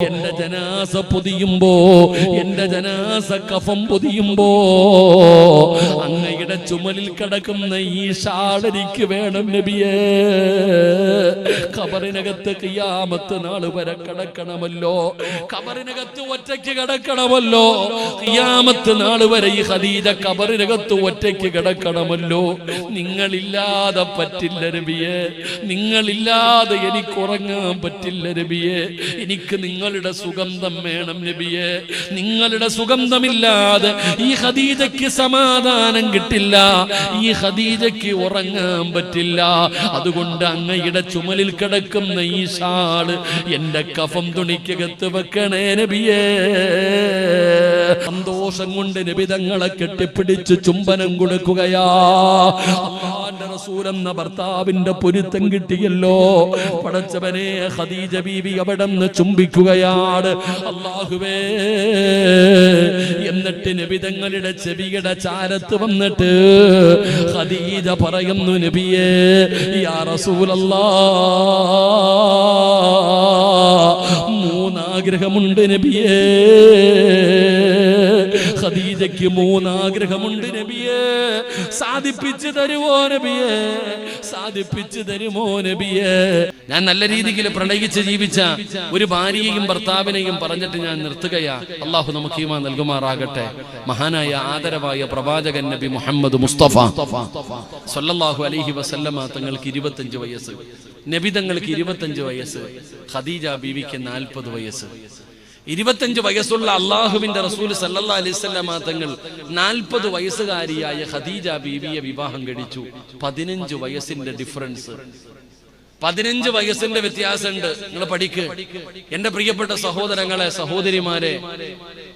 എന്റെ ജനാസ പൊതിയുമ്പോ എന്റെ ജനാസ കഫം പൊതിയുമ്പോ അങ്ങയുടെ ചുമലിൽ കിടക്കുന്ന ഈ ഷാളരിക്ക് വേണം നബിയേ. കബറിനകത്ത് കിയാമത്ത് നാൾ വരെ കിടക്കണമല്ലോ. കബറിനകത്ത് ഒറ്റയ്ക്ക് കിടക്കണമല്ലോ. കിയാമത്ത് നാൾ വരെ ഈ ഹദീജ കബറിനകത്ത് ഒറ്റയ്ക്ക് കിടക്കണമല്ലോ. നിങ്ങളില്ലാതെ പറ്റില്ല രബിയെ നിങ്ങളില്ലാതെ എനിക്ക് ഉറങ്ങാൻ പറ്റില്ല രബിയെ എനിക്ക് നിങ്ങളുടെ സുഗന്ധം വേണം നബിയെ. നിങ്ങളുടെ സുഗന്ധമില്ലാതെ ഈ ഹദീജയ്ക്ക് സമാധാനം കിട്ടില്ല ഈ ഖദീജയ്ക്ക് ഉറങ്ങാൻ പറ്റില്ല. അതുകൊണ്ട് അങ്ങയുടെ ചുമലിൽ കിടക്കുന്ന ഈ ഷാൾ എന്റെ കഫം തുണിക്കകത്ത് വെക്കണേ നബിയേ. സന്തോഷം കൊണ്ട് നിബിതങ്ങളെ കെട്ടിപ്പിടിച്ച് ചുംബനം കൊടുക്കുകയാ. എന്ന ഭർത്താവിന്റെ പൊരുത്തം കിട്ടിയല്ലോ. പടച്ചവനെ ഖദീജ ബീവി അവിടെ നിന്ന് ചുംബിക്കുകയാണ്. അള്ളാഹുവേ എന്നിട്ട് നബിതങ്ങളുടെ ചെവിയുടെ ചാരത്ത് വന്നിട്ട് ഖദീജ പറയുന്നു നബിയേ യാ മൂന്നാഗ്രഹമുണ്ട് നബിയേ. ഖദീജയ്ക്ക് മൂന്നാഗ്രഹമുണ്ട് നബിയെ. സാധിപ്പിച്ചു തരുമോ നബിയേ? സാധിപ്പിച്ചു തരുമോ നബിയേ? ഞാൻ നല്ല രീതിയിൽ പ്രണയിച്ച് ജീവിച്ച ഒരു ഭാര്യയെയും ഭർത്താവിനെയും പറഞ്ഞിട്ട് ഞാൻ നിർത്തുകയാ. അള്ളാഹു നമുക്ക് ഈമാ നൽകുമാറാകട്ടെ. മഹാനായ ആദരവായ പ്രവാചകൻ നബി മുഹമ്മദ് മുസ്തഫ സൊല്ലാഹു അലഹി വസല്ലമ തങ്ങൾക്ക് ഇരുപത്തഞ്ച് വയസ്സ്. നബി തങ്ങൾക്ക് ഇരുപത്തഞ്ച് വയസ്സ്. ഖദീജ ബീവിക്ക് നാൽപ്പത് വയസ്സ്. ഇരുപത്തഞ്ച് വയസ്സുള്ള അള്ളാഹുവിന്റെ റസൂൽ സല്ലാ അലൈവല്ലമ തങ്ങൾ നാൽപ്പത് വയസ്സുകാരിയായ ഖദീജ ബീവിയെ വിവാഹം കഴിച്ചു. പതിനഞ്ച് വയസ്സിന്റെ ഡിഫറൻസ്. പതിനഞ്ച് വയസ്സിന്റെ വ്യത്യാസമുണ്ട്. നിങ്ങൾ പഠിക്ക്. എന്റെ പ്രിയപ്പെട്ട സഹോദരങ്ങളെ സഹോദരിമാരെ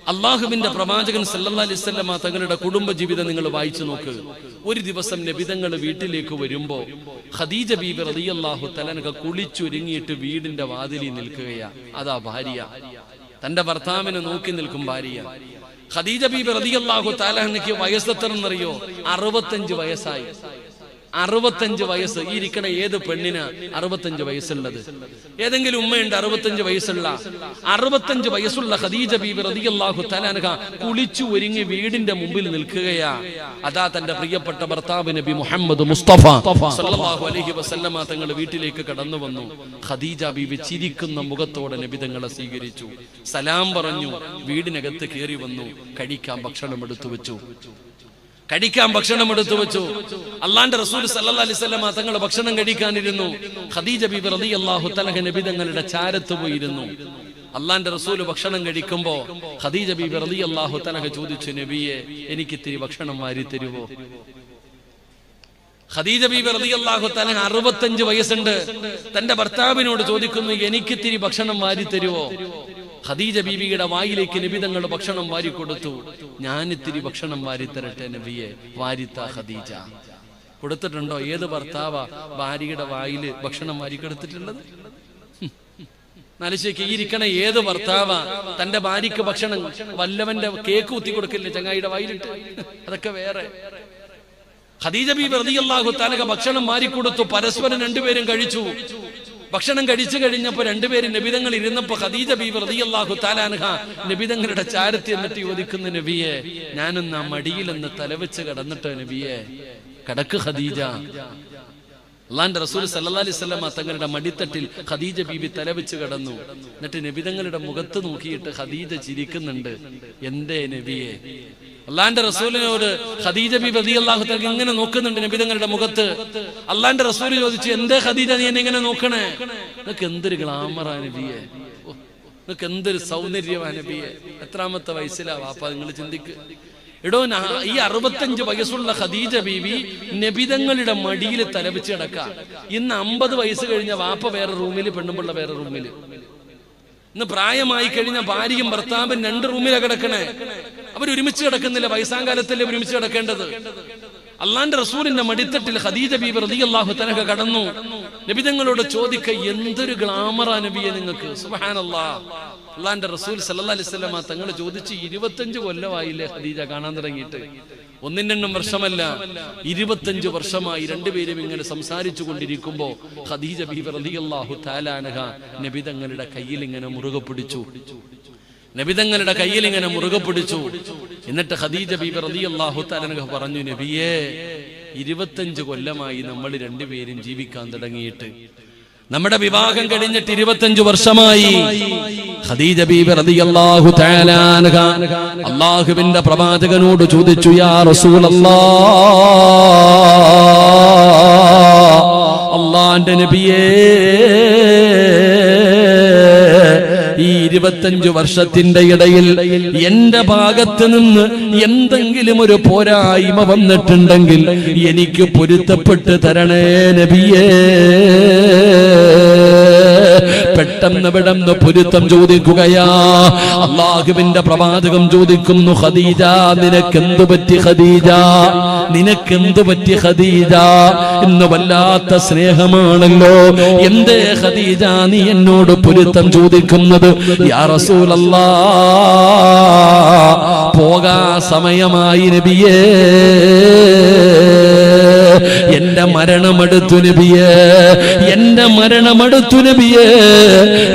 അള്ളാഹുവിന്റെ പ്രവാചകൻ സല്ലാ അലൈവല്ലമ തങ്ങളുടെ കുടുംബ ജീവിതം നിങ്ങൾ വായിച്ചു നോക്ക്. ഒരു ദിവസം നബിതങ്ങൾ വീട്ടിലേക്ക് വരുമ്പോ ഖദീജ ബീബി റളിയല്ലാഹു തലനക കുളിച്ചൊരുങ്ങിയിട്ട് വീടിന്റെ വാതിലിൽ നിൽക്കുകയാ. അതാ ഭാര്യ. തന്റെ ഭർത്താവിനെ നോക്കി നിൽക്കും ഭാര്യ. ഖദീജ ബീബി റളിയല്ലാഹു തആലഹയ്ക്ക് വയസ്സെത്രയെന്നറിയോ അറുപത്തഞ്ച് വയസ്സായി. അറുപത്തഞ്ച് വയസ്സ്. ഈ ഇരിക്കണ ഏത് പെണ്ണിന് അറുപത്തഞ്ച് വയസ്സുള്ളത്? ഏതെങ്കിലും ഉമ്മയുണ്ട് അറുപത്തഞ്ച് വയസ്സുള്ള. അറുപത്തഞ്ച് വയസ്സുള്ള ഖദീജ ബീബി റളിയല്ലാഹു തലാനഹ കുളിച്ചു ഒരുങ്ങി വീടിന്റെ മുമ്പിൽ നിൽക്കുകയാ. അതാ തന്റെ പ്രിയപ്പെട്ട ഭർത്താവ് നബി മുഹമ്മദ് മുസ്തഫ. സല്ലല്ലാഹു അലൈഹി വസല്ലമ തങ്ങൾ വീട്ടിലേക്ക് കടന്നു വന്നു. ഖദീജ ബീബി ചിരിക്കുന്ന മുഖത്തോടെ നബി തങ്ങളെ സ്വീകരിച്ചു. സലാം പറഞ്ഞു. വീടിനകത്ത് കയറി വന്നു. കഴിക്കാൻ ഭക്ഷണം എടുത്തു വെച്ചു. കഴിക്കാൻ ഭക്ഷണം എടുത്തു വെച്ചു. അള്ളാന്റെ റസൂൽ വസല്ലമ തങ്ങൾ ഭക്ഷണം കഴിക്കാനിരുന്നു. ഖദീജ ബീബി നബി തങ്ങളുടെ ചാരത്ത് പോയിരുന്നു. അള്ളാന്റെ റസൂൽ ഭക്ഷണം കഴിക്കുമ്പോ ഖദീജ ബീബി റളിയല്ലാഹു തലഹ ചോദിച്ചു നബിയെ എനിക്ക് ഇത്തിരി ഭക്ഷണം വാരി തരുവോ? ഖദീജ ബീബി റളിയല്ലാഹു തലഹ അറുപത്തഞ്ച് വയസ്സുണ്ട്. തന്റെ ഭർത്താവിനോട് ചോദിക്കുന്നു എനിക്ക് ഇത്തിരി ഭക്ഷണം വാരി തരുവോ? ഖദീജ ബീബിയുടെ വായിലേക്ക് നബി തങ്ങളുടെ ഭക്ഷണം വാരി കൊടുത്തു ഞാൻ ഇത്തിരി ഭക്ഷണം വാരി തരട്ടെ നബിയെ വാരിത്ത ഖദീജ. കൊടുത്തിട്ടുണ്ടോ? ഏത് ഭർത്താവ ഭാര്യയുടെ വായിൽ ഭക്ഷണം വാരി കൊടുത്തിട്ടുള്ളത് ഈ ഇരിക്കണ ഏത് ഭർത്താവ തന്റെ ഭാര്യക്ക് ഭക്ഷണം വല്ലവന്റെ കേക്ക് കുത്തി കൊടുക്കില്ലേ ചങ്ങായിയുടെ വായിലിട്ട്? അതൊക്കെ വേറെ. ഖദീജ ബീബി റളിയല്ലാഹു തആല ഭക്ഷണം മാറിക്കൊടുത്തു പരസ്പരം രണ്ടുപേരും കഴിച്ചു. ഭക്ഷണം കഴിച്ചു കഴിഞ്ഞപ്പോ രണ്ടുപേരും നബിതങ്ങൾ ഇരുന്നപ്പോ ഖദീജ ബി റളിയല്ലാഹു തആലാൻഹ നബിതങ്ങളുടെ ചാരത്തി എന്നിട്ട് ചോദിക്കുന്ന നബിയെ ഞാനൊന്ന് ആ മടിയിൽ മടിയിലൊന്ന് തലവെച്ച് കടന്നിട്ട് നബിയെ? കടക്ക് ഖദീജ. അള്ളാന്റെ റസൂൽ സല്ലാ അലൈഹി വസല്ലമ തങ്ങളുടെ മടിത്തട്ടിൽ ഖദീജ ബീബി തലവെച്ച് കടന്നു. എന്നിട്ട് നബിതങ്ങളുടെ മുഖത്ത് നോക്കിയിട്ട് ഖദീജ ചിരിക്കുന്നുണ്ട്. എന്റെ നബിയെ? അള്ളാന്റെ റസൂലിനോട് ഖദീജ ബി റളിയല്ലാഹു അള്ളാഹു ഇങ്ങനെ നോക്കുന്നുണ്ട് നബിതങ്ങളുടെ മുഖത്ത്. അള്ളാന്റെ റസൂൽ ചോദിച്ചു എന്തേ ഖദീജ നീ എന്നെ ഇങ്ങനെ നോക്കണേ? നിനക്ക് എന്തൊരു ഗ്ലാമറാ നബിയെ? നിനക്ക് എന്തൊരു സൗന്ദര്യമാ നബിയെ? എത്രാമത്തെ വയസ്സിലാ വാപ്പ? നിങ്ങൾ ചിന്തിക്ക്. എടോ ഈ അറുപത്തഞ്ച് വയസ്സുള്ള ഖദീജ ബീവി നബിതങ്ങളുടെ മടിയിൽ തലപിച്ച് കിടക്ക. ഇന്ന് അമ്പത് വയസ്സ് കഴിഞ്ഞ വാപ്പ വേറെ റൂമിൽ പെണ്ണുമ്പിള്ള വേറെ റൂമിൽ ഇന്ന് പ്രായമായി കഴിഞ്ഞ ഭാര്യയും ഭർത്താവും രണ്ട് റൂമിലാണ് കിടക്കണേ. അവരൊരുമിച്ച് കിടക്കുന്നില്ല വയസ്സാം കാലത്തല്ലേ ഒരുമിച്ച് കിടക്കേണ്ടത്? അള്ളാന്റെ റസൂലിന്റെ മടിത്തട്ടിൽ ഹദീജ ഖദീജ റതി അള്ളാഹു തനക കടന്നു. നബിതങ്ങളോട് ചോദിക്ക എന്തൊരു ഗ്ലാമറാ നബിയെ നിങ്ങൾക്ക്? സുബ്ഹാനല്ലാ. അള്ളാന്റെ റസൂൽ സല്ലാ അലൈഹി വസല്ലമ തങ്ങൾ ചോദിച്ച് ഇരുപത്തഞ്ച് കൊല്ലമായില്ലേ ഹദീജ കാണാൻ തുടങ്ങിയിട്ട്. ഒന്നും രണ്ടും വർഷമല്ല ഇരുപത്തഞ്ച് വർഷമായി രണ്ടുപേരും ഇങ്ങനെ സംസാരിച്ചു കൊണ്ടിരിക്കുമ്പോ ഖദീജ റതി റളിയല്ലാഹു താലാനഹ നബിതങ്ങളുടെ കയ്യിൽ ഇങ്ങനെ മുറുകെ പിടിച്ചു. നബിതങ്ങളുടെ കയ്യിൽ ഇങ്ങനെ മുറുകെ പിടിച്ചു. എന്നിട്ട് ഖദീജ ബീബി അള്ളാഹു തആലാനഹ പറഞ്ഞു നബിയേ ഇരുപത്തഞ്ച് കൊല്ലമായി നമ്മൾ രണ്ടുപേരും ജീവിക്കാൻ തുടങ്ങിയിട്ട്. നമ്മുടെ വിവാഹം കഴിഞ്ഞിട്ട് ഇരുപത്തഞ്ചു വർഷമായി. ഖദീജ ബീബി റളിയല്ലാഹു തആല അല്ലാഹുവിന്റെ പ്രവാചകനോട് ചോദിച്ചു യാ റസൂലല്ലാഹ് അല്ലാഹുവിന്റെ നബിയേ ഈ ഇരുപത്തഞ്ചു വർഷത്തിന്റെ ഇടയിൽ എന്റെ ഭാഗത്ത് നിന്ന് എന്തെങ്കിലും ഒരു പോരായ്മ വന്നിട്ടുണ്ടെങ്കിൽ എനിക്ക് പൊരുത്തപ്പെട്ട് തരണേ നബിയേ. പെട്ടെന്ന് പെടന്ന് പൊരുത്തം ചോദിക്കുകയാ. അള്ളാഹുവിന്റെ പ്രവാചകം ചോദിക്കുന്നു ഖദീജ നിനക്കെന്തു പറ്റി ഖദീജ? നിനക്കെന്തു പറ്റി ഖദീജ? എന്ന് വല്ലാത്ത സ്നേഹമാണല്ലോ. എന്തേ ഖദീജ നീ എന്നോട് പൊരുത്തം ചോദിക്കുന്നത്? യാ റസൂലല്ലാ പോകാ സമയമായി നബിയേ. എന്റെ മരണമെടുത്തു നബിയേ എന്റെ മരണമെടുത്തു നബിയേ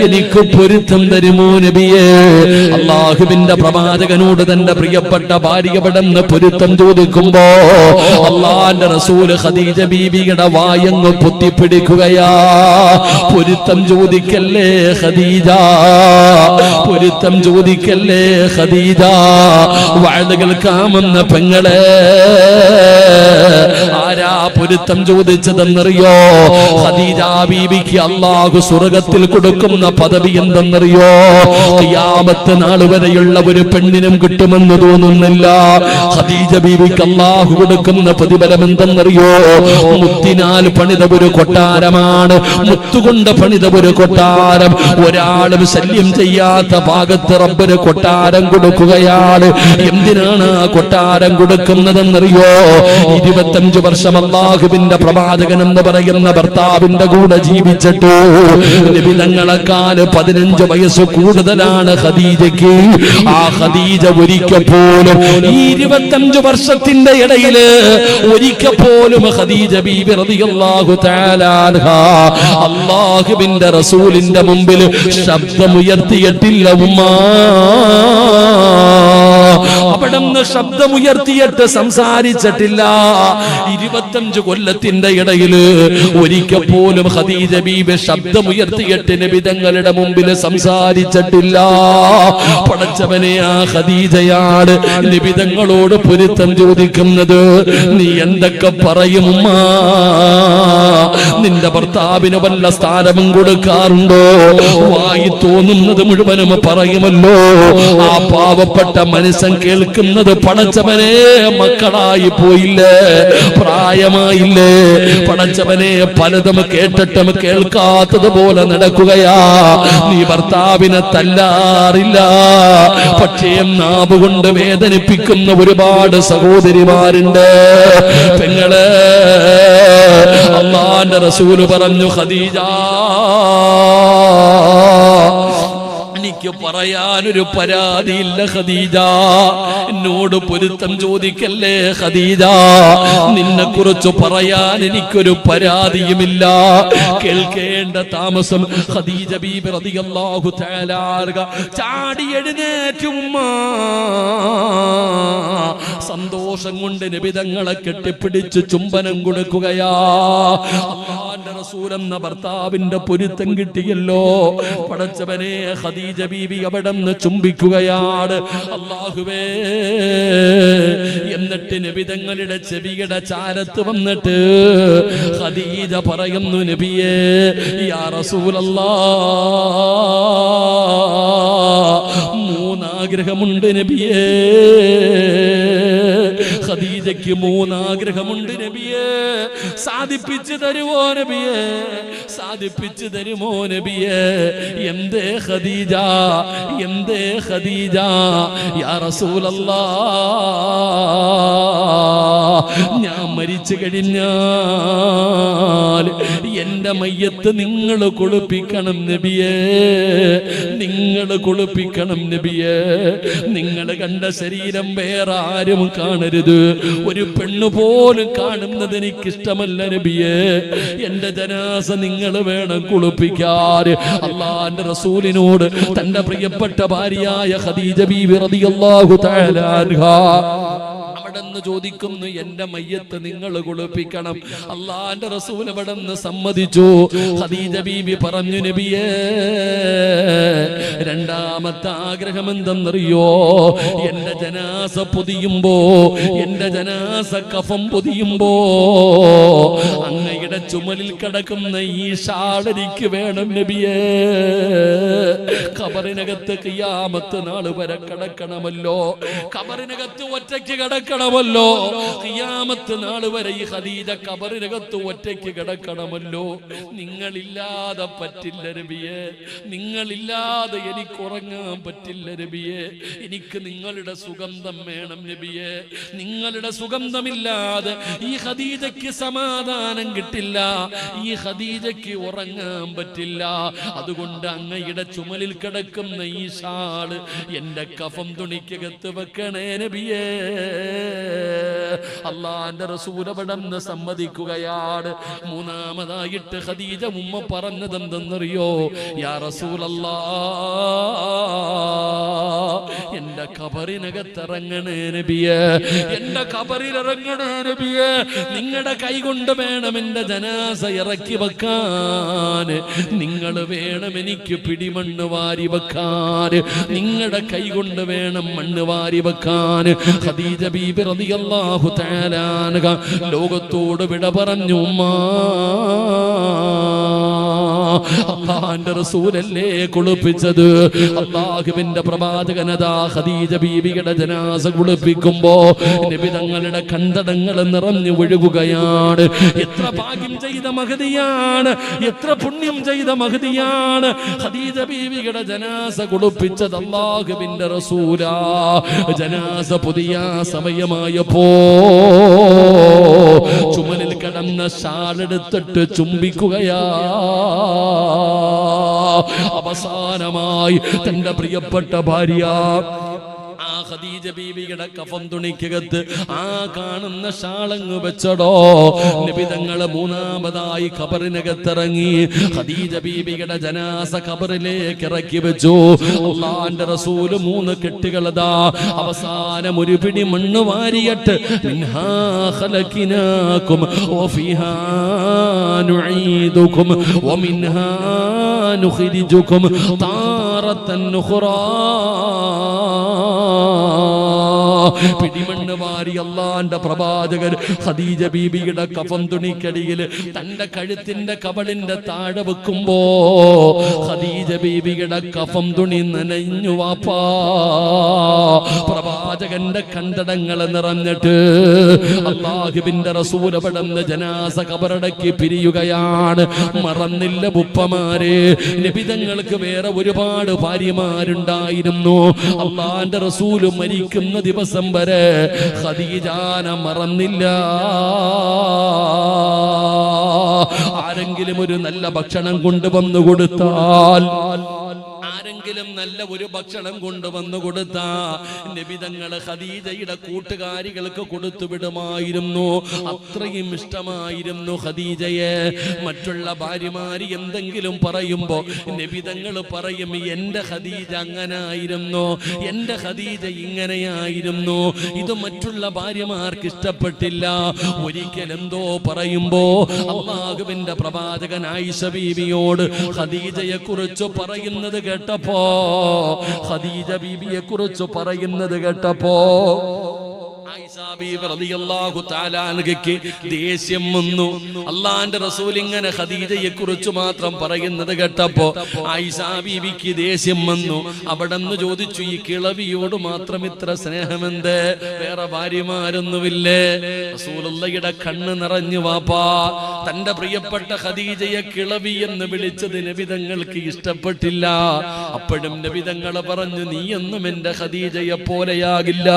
എനിക്ക് പൊരുത്തം തരുമോ നബിയേ? അള്ളാഹുവിന്റെ പ്രവാചകനോട് തന്റെ പ്രിയപ്പെട്ട ഭാര്യ പൊരുത്തം ചോദിക്കുമ്പോ അള്ളാന്റെ റസൂൽ ഖദീജ ബീബിയുടെ വായങ്ങ് പൊത്തിപ്പിടിക്കുകയാ. പൊരുത്തം ചോദിക്കല്ലേ ഖദീജ? പൊരുത്തം ചോദിക്കല്ലേ ഖദീജ? വാഴ കേൾക്കാമെന്ന പെങ്ങളെ. ആരാ പൊരുത്തം ചോദിച്ചതെന്നറിയോ? ഖദീജ ബീബിക്ക് അള്ളാഹു സ്വർഗത്തിൽ കൊടുക്കുന്ന പദവി എന്തെന്നറിയോ? യാമത്ത് നാൾ വരെയുള്ള ഒരു പെണ്ണിനും കിട്ടുമെന്ന് തോന്നുന്നില്ല. ഹദീജ ബീബിക്ക് അള്ളാഹു കൊടുക്കുന്ന പ്രതിഫലം എന്തെന്നറിയോ? മുത്തിനാൽ പണിത ഒരു കൊട്ടാരമാണ്. മുത്തുകൊണ്ട് പണിത ഒരു കൊട്ടാരം. ഒരാളും ശല്യം ചെയ്യാത്ത ഭാഗത്ത് റബ്ബര് കൊട്ടാരം കൊടുക്കുകയാണ്. എന്തിനാണ് ആ കൊട്ടാരം കൊടുക്കുന്നതെന്നറിയോ? ഇരുപത്തഞ്ചു വർഷം അള്ളാഹുവിന്റെ പ്രവാചകൻ എന്ന് പറയുന്ന ഭർത്താവിന്റെ കൂടെ ജീവിച്ചിട്ടു. നിബിതങ്ങളെക്കാൾ പതിനഞ്ച് വയസ്സ് കൂടുതലാണ് ഖദീജയ്ക്ക്. ആ ഖദീജ ഒരിക്കൽ പോലും ഈ ഇരുപത്തഞ്ചു വർഷത്തിന്റെ ഇടയിൽ ഒരിക്കൽ പോലും ഖദീജ ബീബി റളിയല്ലാഹു തആല അള്ളാഹുവിന്റെ റസൂലിന്റെ മുമ്പിൽ ശബ്ദമുയർത്തിയിട്ടില്ല ഉമ്മ. അവിടുന്ന് ശബ്ദമുയർത്തിയിട്ട് സംസാരിച്ചിട്ടില്ല. ഇരുപത്തഞ്ച് കൊല്ലത്തിന്റെ ഇടയിൽ ഒരിക്കൽ പോലും ഖദീജ ബീബി ശബ്ദമുയർത്തിയിട്ട് നിബിതങ്ങളുടെ മുമ്പിൽ സംസാരിച്ചിട്ടില്ല. പടച്ചവനെ ആ ഖദീജയാണ് നിബിതങ്ങളോട് പൊരുത്തം ചോദിക്കുന്നത്. നീ എന്തൊക്കെ പറയും നിന്റെ ഭർത്താവിന് വല്ല സ്ഥാനവും കൊടുക്കാറുണ്ടോ? വായി തോന്നുന്നത് മുഴുവനും പറയുമല്ലോ. ആ പാവപ്പെട്ട മനുഷ്യൻ കേൾക്കുന്നത് പടച്ചവനെ മക്കളായി പോയില്ലേ? പ്രായമായില്ലേ? പടച്ചവനെ പലതും കേട്ടിട്ടും കേൾക്കാത്തത് പോലെ നടക്കുകയാ. നീ ഭർത്താവിനെ തല്ലാറില്ല. പക്ഷേ നാവ് കൊണ്ട് വേദനിപ്പിക്കുന്ന ഒരുപാട് സഹോദരിമാരുണ്ട്. പെങ്ങൾ അള്ളാന്റെ റസൂൽ പറഞ്ഞു ഖദീജ എനിക്ക് പറയാനൊരു പരാതിയില്ല ഖദീജ. എന്നോട് പൊരുത്തം ചോദിക്കല്ലേ ഖദീജ? നിന്നെ കുറിച്ച് പറയാൻ എനിക്കൊരു പരാതിയുമില്ല. കേൾക്കേണ്ട താമസം ഖദീജ ബീബി റളിയല്ലാഹു തആല ചാടി ഉമ്മ. സന്തോഷം കൊണ്ട് നിബിതങ്ങളെ കെട്ടിപ്പിടിച്ച് ചുംബനം കൊടുക്കുകയാ. അള്ളാന്റെ റസൂൽ എന്ന ഭർത്താവിന്റെ പൊരുത്തം കിട്ടിയല്ലോ. പടച്ചവനെ ഖദീജ ബീബി അവിടെ നിന്ന് ചുംബിക്കുകയാണ്. അള്ളാഹുവേ എന്നിട്ട് നബിതങ്ങളുടെ ചെവിയുടെ ചാരത്ത് വന്നിട്ട് ഹദീജ പറയുന്നു നബിയേ യാ റസൂലല്ലാ മൂന്നാഗ്രഹമുണ്ട് നബിയേ. ഖദീജയ്ക്ക് മൂന്നാഗ്രഹമുണ്ട് നബിയേ. സാധിപ്പിച്ചു തരുമോ നബിയേ? സാധിപ്പിച്ചു തരുമോ നബിയേ? എന്തേ ഖദീജ? എന്തേ ഖദീജ? യാ റസൂലല്ലാ. ഞാൻ മരിച്ചു കഴിഞ്ഞാൽ എന്റെ മയ്യത്ത് നിങ്ങൾ കുളിപ്പിക്കണം നബിയേ. നിങ്ങൾ കുളിപ്പിക്കണം നബിയേ. നിങ്ങൾ കണ്ട ശരീരം വേറെ ആരും കാണരുത്. ഒരു പെണ്ണു പോലും കാണുന്നത് എനിക്കിഷ്ടമല്ല നബിയേ. എന്റെ ജനാസ നിങ്ങൾ വേണം കുളിപ്പിക്കാൻ അള്ളാന്റെ റസൂലിനോട് തന്റെ പ്രിയപ്പെട്ട ഭാര്യയായ ഖദീജ ബീവി റളിയല്ലാഹു തആല അവിടെന്ന് ചോദിക്കുന്നു എന്റെ മയ്യത്ത് നിങ്ങൾ കുളിപ്പിക്കണം. അള്ളാന്റെ റസൂൽ അവിടെന്ന് സമ്മതിച്ചു. ബീബി പറഞ്ഞു നബിയേ രണ്ടാമത്തെ ആഗ്രഹം എന്തെന്നറിയോ? എന്റെ ജനാസ പൊതിയുമ്പോ എന്റെ ജനാസ കഫം പൊതിയുമ്പോ അങ്ങയുടെ ചുമലിൽ കിടക്കുന്ന ഈ ഷാളരിക്ക് വേണം നബിയേ. കബറിനകത്ത് കിയാമത്ത് നാൾ വരെ കിടക്കണമല്ലോ. കബറിനകത്ത് ഒറ്റയ്ക്ക് കിടക്കണമല്ലോ. കിയാമത്ത് നാൾ വരെ ഈ ഹദീജ കബറിനകത്ത് ഒറ്റയ്ക്ക് കിടക്കണമല്ലോ. നിങ്ങളില്ലാതെ പറ്റില്ല രബിയെ നിങ്ങളില്ലാതെ എനിക്ക് ഉറങ്ങാൻ പറ്റില്ല രബിയെ എനിക്ക് നിങ്ങളുടെ സുഗന്ധം വേണം നബിയെ. നിങ്ങളുടെ സുഗന്ധമില്ലാതെ ഈ ഹദീജയ്ക്ക് സമാധാനം കിട്ടില്ല ഈ ഖദീജയ്ക്ക് ഉറങ്ങാൻ പറ്റില്ല. അതുകൊണ്ട് അങ്ങയുടെ ചുമലിൽ കിടക്കുന്ന ഈ ഷാൾ എന്റെ കഫം തുണിക്കകത്ത് വെക്കണേ നബിയേ. അള്ളാന്റെ റസൂലപടന്ന് സമ്മതിക്കുകയാണ്. മൂന്നാമതായിട്ട് ഖദീജ ഉമ്മ പറഞ്ഞത് എന്തെന്നറിയോ യാ റസൂലല്ലാ. എന്റെ കബറിനകത്തിറങ്ങണേ നബിയെ. എന്റെ കബറിലിറങ്ങണേ നബിയെ. നിങ്ങളുടെ കൈ കൊണ്ട് വേണം എന്റെ ജനാസ ഇറക്കി വെക്കാൻ. നിങ്ങൾ വേണം എനിക്ക് പിടിമണ്ണ് വാരി വെക്കാൻ. നിങ്ങളുടെ കൈ കൊണ്ട് വേണം മണ്ണ് വാരി വെക്കാൻ. ഖദീജ ബീബി റളിയല്ലാഹു തആല ലോകത്തോട് വിട പറഞ്ഞു ഉമ്മാ. അള്ളാന്റെ റസൂലല്ലേ കുളിപ്പിച്ചത്? അള്ളാഹുവിന്റെ പ്രവാചകനതാ ഖദീജ ബീബിയുടെ ജനാസ കുളിപ്പിക്കുമ്പോ നബി തങ്ങളുടെ കണ്ടടങ്ങൾ നിറഞ്ഞു ഒഴുകുകയാണ്. എത്ര ഭാഗ്യം ചെയ്ത മഹതിയാണ് എത്ര പുണ്യം ചെയ്ത മഹതിയാണ്. ഖദീജ ബീവിയുടെ ജനാസ കുളിപ്പിച്ചത് അള്ളാഹുവിന്റെ റസൂലാ. ജനാസ പുതിയ സമയമായപ്പോ ചുമലിൽ കിടന്ന ഷാളെടുത്തിട്ട് ചുംബിക്കുകയാ. അവസാനമായി തന്റെ പ്രിയപ്പെട്ട ഭാര്യ ഖദീജ ബീവിയുടെ കഫം തുണിക്കകത്ത് ആ കാണുന്ന ഷാളങ്ങ് വെച്ചടോ. നിബിതങ്ങൾ മൂന്നാമതായി ഖബറിനകത്തിറങ്ങി ഖദീജ ബീവിയുടെ ജനാസ ഖബറിലേക്ക് ഇറക്കി വെച്ചു. അള്ളാന്റെ റസൂൽ മൂന്ന് കെട്ടുകളതാ. അവസാനം ഒരു പിടി മണ്ണ് വാരിയിട്ട് ഖലഖിനാകും വഫിഹാ നുഈദുകും വമിൻഹാ നുഖ്രിജുകും താറത്തൻ પીડી പിടിമണ്ണ് വാരി അള്ളാന്റെ പ്രവാചകർ ഖദീജ ബീബിയുടെ കഫം തുണിക്കടിയിൽ തന്റെ കഴുത്തിന്റെ കവളിന്റെ താഴെ വെക്കുമ്പോ ഖദീജ ബീബിയുടെ കഫം തുണി നനഞ്ഞു വാപ്പാ. പ്രവാചകന്റെ കണ്ടടങ്ങൾ നിറഞ്ഞിട്ട് അള്ളാഹുബിന്റെ റസൂലപടന്ന് ജനാസ കബറടക്കി പിരിയുകയാണ്. മറന്നില്ല ഉപ്പമാരെ. നിബിതങ്ങൾക്ക് വേറെ ഒരുപാട് ഭാര്യമാരുണ്ടായിരുന്നു. അള്ളാന്റെ റസൂൽ മരിക്കുന്ന ദിവസം വരെ ഖദീജാന മറന്നില്ല. ആരെങ്കിലും ഒരു നല്ല ഭക്ഷണം കൊണ്ടുവന്നു കൊടുത്താൽ ആരെങ്കിലും നല്ല ഒരു ഭക്ഷണം കൊണ്ടുവന്നു കൊടുത്ത നിബിതങ്ങൾ ഖദീജയുടെ കൂട്ടുകാരികൾക്ക് കൊടുത്തു വിടുമായിരുന്നു. അത്രയും ഇഷ്ടമായിരുന്നു ഖദീജയെ. മറ്റുള്ള ഭാര്യമാര് എന്തെങ്കിലും പറയുമ്പോ നിബിതങ്ങൾ പറയും എന്റെ ഖദീജ അങ്ങനായിരുന്നു. എന്റെ ഖദീജ ഇങ്ങനെയായിരുന്നു. ഇത് മറ്റുള്ള ഭാര്യമാർക്ക് ഇഷ്ടപ്പെട്ടില്ല. ഒരിക്കൽ എന്തോ പറയുമ്പോ അള്ളാഹുവിന്റെ പ്രവാചകൻ ആയിഷ ബീവിയോട് ഖദീജയെ കുറിച്ച് പറയുന്നത് കേട്ടപ്പോ ഖദീജ ബീബിയെ കുറിച്ച് പറയുന്നത് കേട്ടപ്പോ ദേഷ്യം വന്നു. അള്ളാന്റെ റസൂൽ ഇങ്ങനെ ഖദീജയെ കുറിച്ച് മാത്രം പറയുന്നത് കേട്ടപ്പോ ആയിഷ ദേഷ്യം വന്നു. അവിടെ നിന്ന് ചോദിച്ചു ഈ കിളവിയോട് മാത്രം ഇത്ര സ്നേഹമെന്ത്? വേറെ ഭാര്യമാരൊന്നുമില്ലേ? റസൂലുള്ളയുടെ കണ്ണ് നിറഞ്ഞു വാപ്പാ തന്റെ പ്രിയപ്പെട്ട ഖദീജയെ കിളവി എന്ന് വിളിച്ചത് നബിതങ്ങൾക്ക് ഇഷ്ടപ്പെട്ടില്ല. അപ്പോഴും നബിതങ്ങൾ പറഞ്ഞു നീയൊന്നും എന്റെ ഖദീജയെ പോലെയാകില്ല.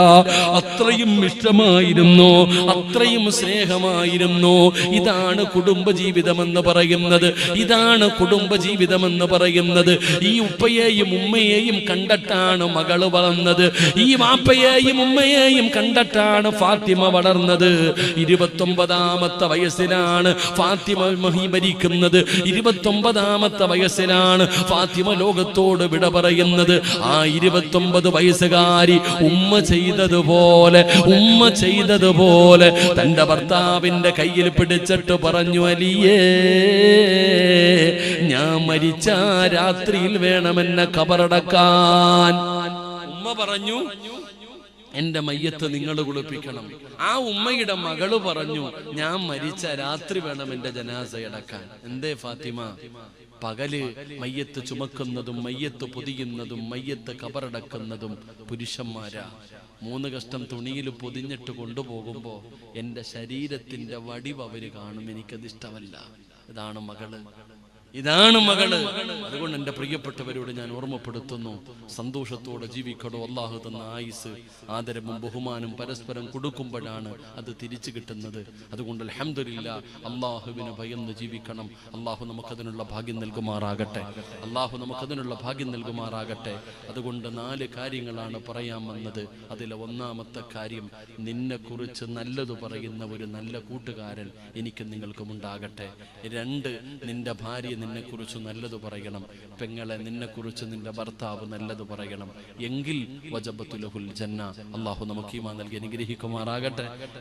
അത്രയും ഇഷ്ടമായിരുന്നു അത്രയും സ്നേഹമായിരുന്നു? ഇതാണ് കുടുംബജീവിതമെന്ന് പറയുന്നത്. ഇതാണ് കുടുംബജീവിതമെന്ന് പറയുന്നത്. ഈ ഉപ്പയെയും ഉമ്മയെയും കണ്ടിട്ടാണ് മകൾ വളർന്നത്. ഈ വാപ്പയെയും ഉമ്മയെയും കണ്ടിട്ടാണ് ഫാത്തിമ വളർന്നത്. ഇരുപത്തൊമ്പതാമത്തെ വയസ്സിലാണ് ഫാത്തിമ മഹി മരിക്കുന്നത്. ഇരുപത്തൊമ്പതാമത്തെ വയസ്സിലാണ് ഫാത്തിമ ലോകത്തോട് വിട പറയുന്നത്. ആ ഇരുപത്തൊമ്പത് വയസ്സുകാരി ഉമ്മ ചെയ്തതുപോലെ ഉമ്മ ചെയ്തതുപോലെ തന്റെ ഭർത്താവിന്റെ കയ്യിൽ പിടിച്ചിട്ട് പറഞ്ഞു അലിയേ ഞാൻ മരിച്ച രാത്രിയിൽ വേണമെന്നെ കബറടക്കാൻ. ഉമ്മ പറഞ്ഞു എന്റെ മയ്യത്ത് നിങ്ങൾ കുളിപ്പിക്കണം. ആ ഉമ്മയുടെ മകൾ പറഞ്ഞു ഞാൻ മരിച്ച രാത്രി വേണം എന്റെ ജനാസയടക്കാൻ എന്തേ ഫാത്തിമ? പകൽ മയ്യത്ത് ചുമക്കുന്നതും മയ്യത്ത് പൊതിയുന്നതും മയ്യത്ത് കബറടക്കുന്നതും പുരുഷന്മാരാ. മൂന്ന് കഷ്ടം തുണിയിൽ പൊതിഞ്ഞിട്ട് കൊണ്ടുപോകുമ്പോ എന്റെ ശരീരത്തിന്റെ വടിവ് അവർ കാണും. എനിക്കത് ഇഷ്ടമല്ല. ഇതാണ് മകൾ. ഇതാണ് മകൾ. അതുകൊണ്ട് എന്റെ പ്രിയപ്പെട്ടവരോട് ഞാൻ ഓർമ്മപ്പെടുത്തുന്നു. സന്തോഷത്തോടെ ജീവിക്കടോ അള്ളാഹു തന്ന ആയുസ്. ആദരവും ബഹുമാനം പരസ്പരം കൊടുക്കുമ്പോഴാണ് അത് തിരിച്ചു കിട്ടുന്നത്. അതുകൊണ്ട് അലഹമില്ല അള്ളാഹുവിന് ഭയന്ന് ജീവിക്കണം. അള്ളാഹു നമുക്കതിനുള്ള ഭാഗ്യം നൽകുമാറാകട്ടെ. അള്ളാഹു നമുക്കതിനുള്ള ഭാഗ്യം നൽകുമാറാകട്ടെ. അതുകൊണ്ട് നാല് കാര്യങ്ങളാണ് പറയാൻ വന്നത്. അതിലെ ഒന്നാമത്തെ കാര്യം നിന്നെക്കുറിച്ച് നല്ലത് പറയുന്ന ഒരു നല്ല കൂട്ടുകാരൻ എനിക്ക് നിങ്ങൾക്കും ഉണ്ടാകട്ടെ രണ്ട് നിന്റെ ഭാര്യ നിന്നെക്കുറിച്ച് നല്ലത് പറയണം. പെങ്ങളെ നിന്നെക്കുറിച്ച് നിന്റെ ഭർത്താവ് നല്ലത് പറയണം. എങ്കിൽ വജബത്തുലഹുൽ ജന്ന. അള്ളാഹു നമുക്ക് ഈമാ നൽകി അനുഗ്രഹിക്കുമാറാകട്ടെ.